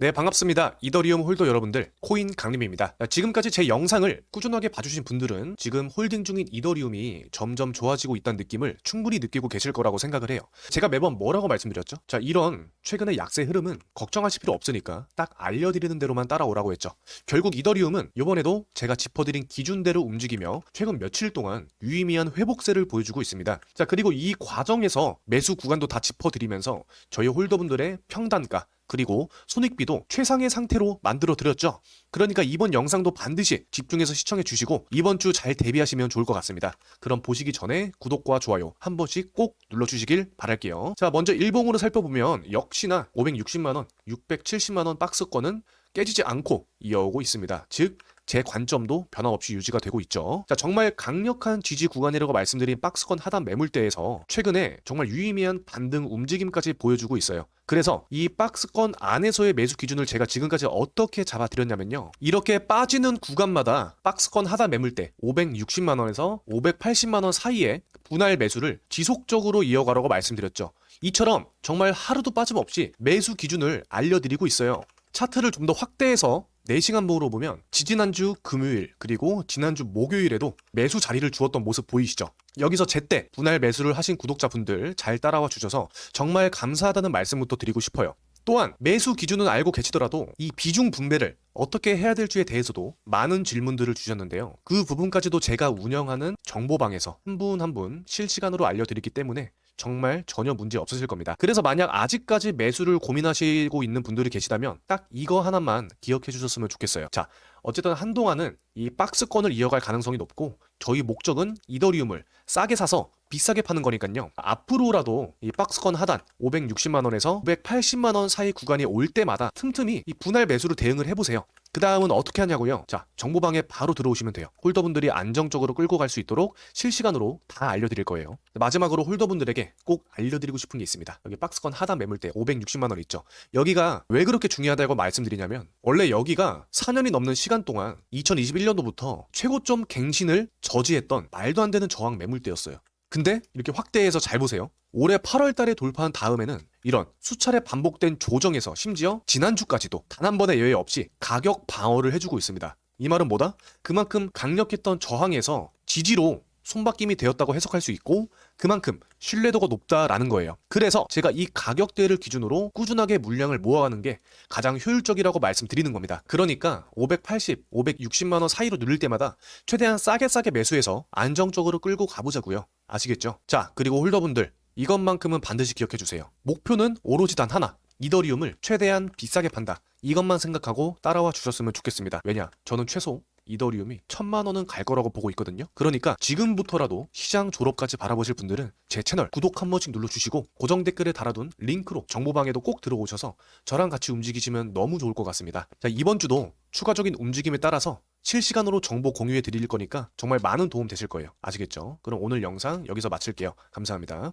네, 반갑습니다. 이더리움 홀더 여러분들, 코인 강림입니다. 지금까지 제 영상을 꾸준하게 봐주신 분들은 지금 홀딩 중인 이더리움이 점점 좋아지고 있다는 느낌을 충분히 느끼고 계실 거라고 생각을 해요. 제가 매번 뭐라고 말씀드렸죠? 자, 이런 최근의 약세 흐름은 걱정하실 필요 없으니까 딱 알려드리는 대로만 따라오라고 했죠. 결국 이더리움은 이번에도 제가 짚어드린 기준대로 움직이며 최근 며칠 동안 유의미한 회복세를 보여주고 있습니다. 자, 그리고 이 과정에서 매수 구간도 다 짚어드리면서 저희 홀더분들의 평단가, 그리고 손익비도 최상의 상태로 만들어 드렸죠. 그러니까 이번 영상도 반드시 집중해서 시청해 주시고 이번 주 잘 대비하시면 좋을 것 같습니다. 그럼 보시기 전에 구독과 좋아요 한 번씩 꼭 눌러 주시길 바랄게요. 자, 먼저 일봉으로 살펴보면 역시나 560만 원, 670만 원 박스권은 깨지지 않고 이어오고 있습니다. 즉 제 관점도 변함없이 유지가 되고 있죠. 자, 정말 강력한 지지 구간이라고 말씀드린 박스권 하단 매물대에서 최근에 정말 유의미한 반등 움직임까지 보여주고 있어요. 그래서 이 박스권 안에서의 매수 기준을 제가 지금까지 어떻게 잡아드렸냐면요. 이렇게 빠지는 구간마다 박스권 하단 매물대 560만 원에서 580만 원 사이에 분할 매수를 지속적으로 이어가라고 말씀드렸죠. 이처럼 정말 하루도 빠짐없이 매수 기준을 알려드리고 있어요. 차트를 좀 더 확대해서 4시간 보로 보면 지지난주 금요일 그리고 지난주 목요일에도 매수 자리를 주었던 모습 보이시죠? 여기서 제때 분할 매수를 하신 구독자분들 잘 따라와 주셔서 정말 감사하다는 말씀부터 드리고 싶어요. 또한 매수 기준은 알고 계시더라도 이 비중 분배를 어떻게 해야 될지에 대해서도 많은 질문들을 주셨는데요. 그 부분까지도 제가 운영하는 정보방에서 한 분 한분 실시간으로 알려드리기 때문에 정말 전혀 문제 없으실 겁니다. 그래서 만약 아직까지 매수를 고민하시고 있는 분들이 계시다면 딱 이거 하나만 기억해 주셨으면 좋겠어요. 자, 어쨌든 한동안은 이 박스권을 이어갈 가능성이 높고 저희 목적은 이더리움을 싸게 사서 비싸게 파는 거니까요. 앞으로라도 이 박스권 하단 560만 원에서 580만 원 사이 구간이 올 때마다 틈틈이 이 분할 매수로 대응을 해보세요. 그 다음은 어떻게 하냐고요? 자, 정보방에 바로 들어오시면 돼요. 홀더분들이 안정적으로 끌고 갈 수 있도록 실시간으로 다 알려드릴 거예요. 마지막으로 홀더분들에게 꼭 알려드리고 싶은 게 있습니다. 여기 박스권 하단 매물대 560만 원 있죠. 여기가 왜 그렇게 중요하다고 말씀드리냐면 원래 여기가 4년이 넘는 시간 동안 2021년도부터 최고점 갱신을 저지했던 말도 안 되는 저항 매물대였어요. 근데 이렇게 확대해서 잘 보세요. 올해 8월 달에 돌파한 다음에는 이런 수차례 반복된 조정에서 심지어 지난주까지도 단 한 번의 예외 없이 가격 방어를 해주고 있습니다. 이 말은 뭐다? 그만큼 강력했던 저항에서 지지로 손바뀜이 되었다고 해석할 수 있고 그만큼 신뢰도가 높다라는 거예요. 그래서 제가 이 가격대를 기준으로 꾸준하게 물량을 모아가는 게 가장 효율적이라고 말씀드리는 겁니다. 그러니까 580, 560만 원 사이로 누릴 때마다 최대한 싸게 싸게 매수해서 안정적으로 끌고 가보자고요. 아시겠죠? 자, 그리고 홀더분들 이것만큼은 반드시 기억해 주세요. 목표는 오로지 단 하나. 이더리움을 최대한 비싸게 판다. 이것만 생각하고 따라와 주셨으면 좋겠습니다. 왜냐? 저는 최소 이더리움이 천만 원은 갈 거라고 보고 있거든요. 그러니까 지금부터라도 시장 졸업까지 바라보실 분들은 제 채널 구독 한 번씩 눌러주시고 고정 댓글에 달아둔 링크로 정보방에도 꼭 들어오셔서 저랑 같이 움직이시면 너무 좋을 것 같습니다. 자, 이번 주도 추가적인 움직임에 따라서 실시간으로 정보 공유해 드릴 거니까 정말 많은 도움 되실 거예요. 아시겠죠? 그럼 오늘 영상 여기서 마칠게요. 감사합니다.